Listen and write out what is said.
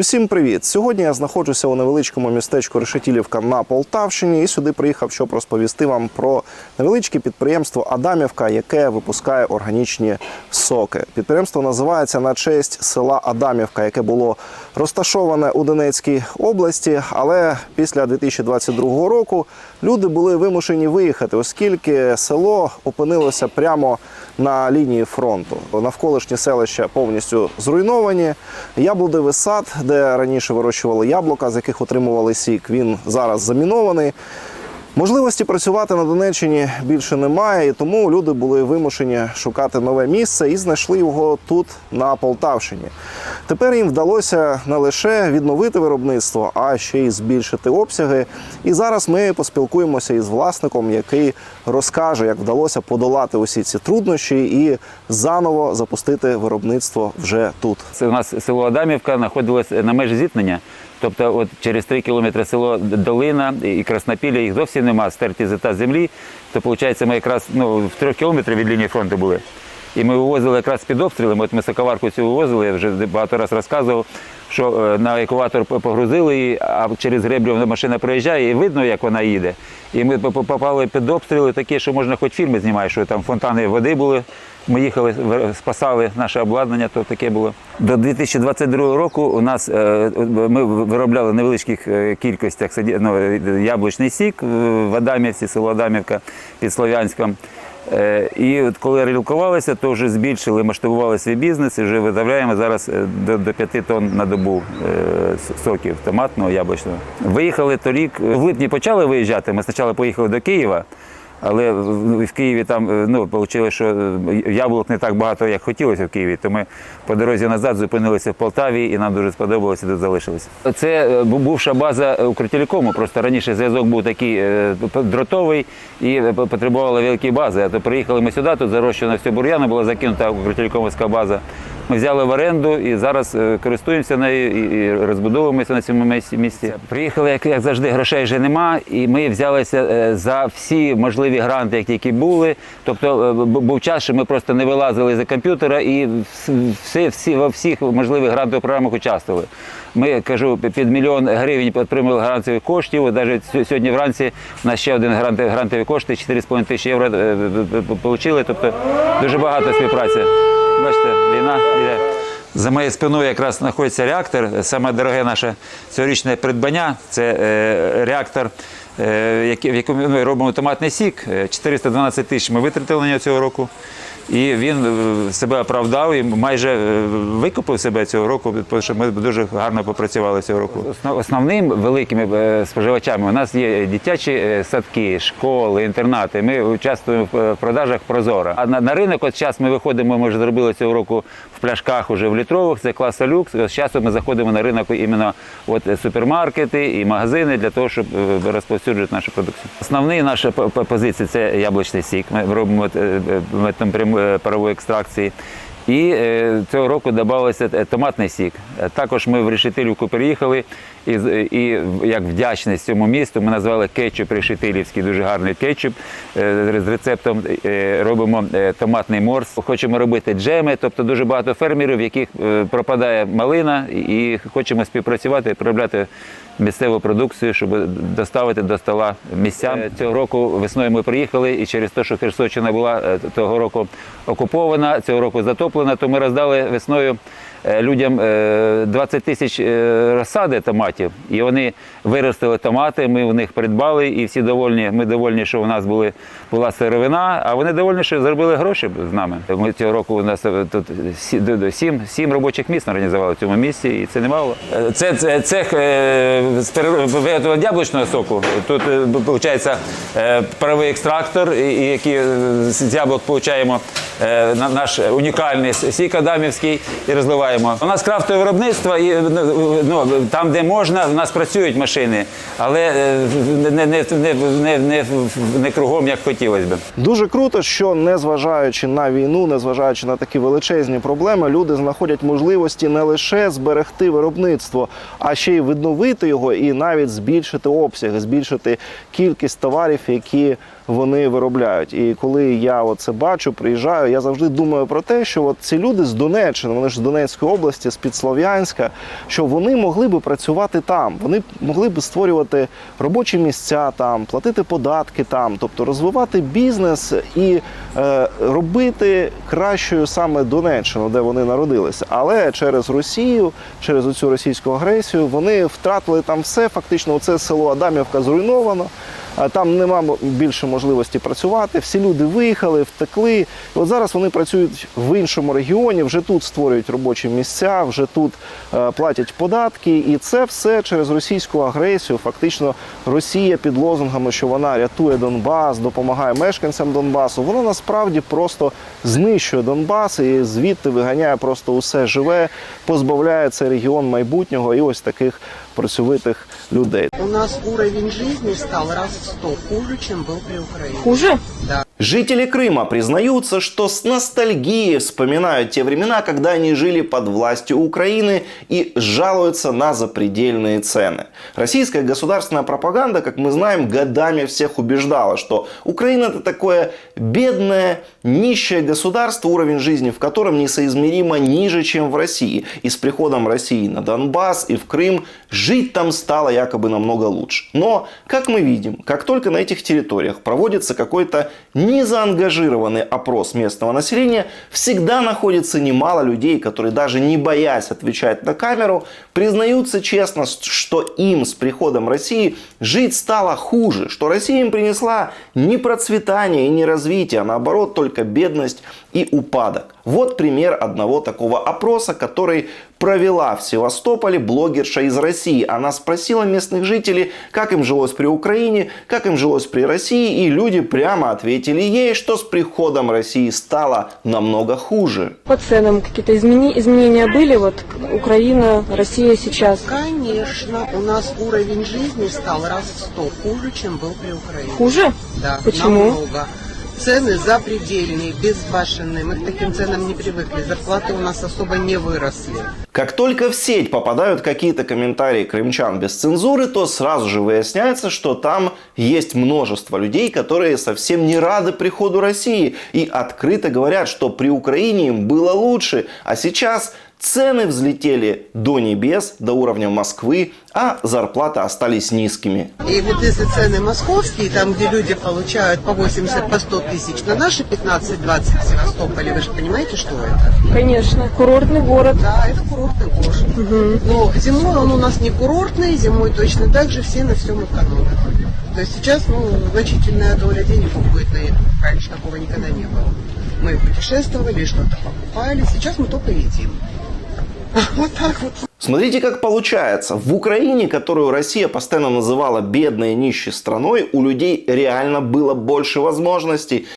Усім привіт! Сьогодні я знаходжуся у невеличкому містечку Решетілівка на Полтавщині і сюди приїхав, щоб розповісти вам про невеличке підприємство Адамівка, яке випускає органічні соки. Підприємство називається на честь села Адамівка, яке було розташоване у Донецькій області. Але після 2022 року люди були вимушені виїхати, оскільки село опинилося прямо на лінії фронту. Навколишні селища повністю зруйновані. Яблудовий сад, де раніше вирощували яблука, з яких отримували сік, він зараз замінований. Можливості працювати на Донеччині більше немає, і тому люди були вимушені шукати нове місце і знайшли його тут, на Полтавщині. Тепер їм вдалося не лише відновити виробництво, а ще й збільшити обсяги. І зараз ми поспілкуємося із власником, який розкаже, як вдалося подолати усі ці труднощі і заново запустити виробництво вже тут. Це у нас село Адамівка знаходилось на межі зіткнення. Тобто, от через 3 кілометри село Долина і Краснопілля, їх зовсім нема, стерті зита землі. То виходить, ми якраз ну, в трьох кілометрах від лінії фронту були. І ми вивозили якраз під обстрілами. От ми соковарку цю вивозили, я вже багато разів розказував, що е, на екватор погрузили її, а через греблю машина проїжджає і видно, як вона їде. І ми попали під обстріли такі, що можна хоч фільми знімати, що там фонтани води були. Ми їхали, спасали наше обладнання, то таке було. До 2022 року у нас е, ми виробляли в невеличких е, кількостях ну, яблучний сік в Адамівці, село Адамівка під Слов'янськом. Е, І от коли релокувалися, то вже збільшили, масштабували свій бізнес і вже виготовляємо зараз е, до, до 5 тонн на добу е, соків томатного, яблучного. Виїхали торік, в липні почали виїжджати. Ми спочатку поїхали до Києва. Але в Києві там е, ну, вийшло, що е, яблук не так багато, як хотілося в Києві. То ми по дорозі назад зупинилися в Полтаві і нам дуже сподобалося, тут залишилися. Це е, бувша база Укртелекому. Просто раніше зв'язок був такий дротовий і п- потребували великі бази. А то приїхали ми сюди, тут зарощено все бур'яно, була закинута Укртелекомовська база. Ми взяли в оренду і зараз е, користуємося нею і, розбудовуємося на цьому місці-. Приїхали, як, як завжди, грошей вже нема, і ми взялися е, за всі можливі гранти, які були. Тобто е, був час, що ми просто не вилазили за комп'ютера і всі, всі, во всіх можливих грантових програмах участвували. Ми кажу, під мільйон гривень отримали грантових коштів. Навіть сь- сьогодні вранці у нас ще один грант, грантові кошти, 4,5 тисячі євро отримали. Тобто дуже багато співпраці. Бачите, війна йде. За моєю спиною якраз знаходиться реактор. Саме дороге наше цьогорічне придбання це е, реактор, е, в якому ми робимо томатний сік. Е, 412 тисяч ми витратили на нього цього року. І він е, себе оправдав і майже е, викупив себе цього року, тому що ми дуже гарно попрацювали цього року. Основ- Основним великими е, споживачами у нас є дитячі садки, школи, інтернати. Ми участвуємо в продажах Прозора. А на, на ринок, от зараз ми виходимо, ми вже зробили цього року в пляшках уже в літрових, це класа люкс. От зараз ми заходимо на ринок іменно от супермаркети і магазини для того, щоб розповсюджувати нашу продукцію. Основні наші п- п- позиції це яблучний сік. Ми робимо е, методом прямої парової екстракції. І е, цього року додався е, томатний сік. Е, Також ми в Решетилівку переїхали, і, і як вдячність цьому місту ми назвали кетчуп Решетилівський, дуже гарний кетчуп е, з рецептом. е, Робимо е, томатний морс. Хочемо робити джеми, тобто дуже багато фермерів, в яких е, пропадає малина, і хочемо співпрацювати, переробляти місцеву продукцію, щоб доставити до стола місцям. Е, Цього року весною ми приїхали, і через те, що Херсонщина була е, того року окупована, цього року затоплена, то ми роздали весною е, людям е, 20 тисяч розсади томатів, і вони виростили томати. Ми у них придбали, і всі довольні. Ми довольні, що у нас були була сировина, а вони довольні, що заробили гроші з нами. Ми цього року у нас тут сім, сім робочих місць організували в цьому місці, і це немало. Це, це е, виготовлення яблучного соку. Тут виходить паровий екстрактор, і, і який е, з яблук е, наш унікальний сік адамівський і розливаємо. У нас крафтове виробництво, і ну, ну, там, де можна, в нас працюють машини, але е, не, не, не, не, не, не кругом, як хотілося б. Дуже круто, що незважаючи на війну, незважаючи на такі величезні проблеми, люди знаходять можливості не лише зберегти виробництво, а ще й відновити його і навіть збільшити обсяги, збільшити кількість товарів, які вони виробляють. І коли я це бачу, приїжджаю, я завжди думаю про те, що от ці люди з Донеччини, вони ж з Донецької області, з Підслов'янська, що вони могли би працювати там, вони могли би створювати робочі місця там, платити податки там, тобто розвивати бізнес і е, робити кращою саме Донеччину, де вони народилися. Але через Росію, через оцю російську агресію, вони втратили там все. Фактично, оце село Адамівка зруйновано. Там нема більше можливості працювати. Всі люди виїхали, втекли. І от зараз вони працюють в іншому регіоні, вже тут створюють робочі місця, вже тут е, платять податки. І це все через російську агресію. Фактично, Росія під лозунгами, що вона рятує Донбас, допомагає мешканцям Донбасу. Вона насправді просто знищує Донбас і звідти виганяє просто усе живе, позбавляє цей регіон майбутнього і ось таких працьовитих людей. У нас уровень жизни став раз в сто хуже, ніж був при Україні. Хуже? Да. Жители Крыма признаются, что с ностальгией вспоминают те времена, когда они жили под властью Украины и жалуются на запредельные цены. Российская государственная пропаганда, как мы знаем, годами всех убеждала, что Украина это такое бедное, нищее государство, уровень жизни в котором несоизмеримо ниже, чем в России. И с приходом России на Донбасс и в Крым жить там стало якобы намного лучше. Но, как мы видим, как только на этих территориях проводится какой-то незаангажированный опрос местного населения, всегда находится немало людей, которые даже не боясь отвечать на камеру, признаются честно, что им с приходом России жить стало хуже, что Россия им принесла не процветание и не развитие, а наоборот только бедность и упадок. Вот пример одного такого опроса, который провела в Севастополе блогерша из России. Она спросила местных жителей, как им жилось при Украине, как им жилось при России, и люди прямо ответили ей, что с приходом России стало намного хуже. По ценам какие-то измени- изменения были? Вот Украина, Россия сейчас. Конечно, у нас уровень жизни стал раз в сто хуже, чем был при Украине. Хуже? Да, Почему? намного. Цены запредельные, безбашенные. Мы к таким ценам не привыкли. Зарплаты у нас особо не выросли. Как только в сеть попадают какие-то комментарии крымчан без цензуры, то сразу же выясняется, что там есть множество людей, которые совсем не рады приходу России и открыто говорят, что при Украине им было лучше, а сейчас цены взлетели до небес, до уровня Москвы, а зарплаты остались низкими. И вот если цены московские, там, где люди получают по 80, по 100 тысяч, на наши 15-20 в Севастополе, вы же понимаете, что это? Конечно. Курортный город. Да, это курортный город. Но зимой он у нас не курортный, зимой точно так же все на всем экономят. То есть сейчас ну, значительная доля денег уходит на это. Раньше такого никогда не было. Мы путешествовали, что-то покупали, сейчас мы только едим. Вот так вот. Смотрите, как получается. В Украине, которую Россия постоянно называла бедной и нищей страной, у людей реально было больше возможностей.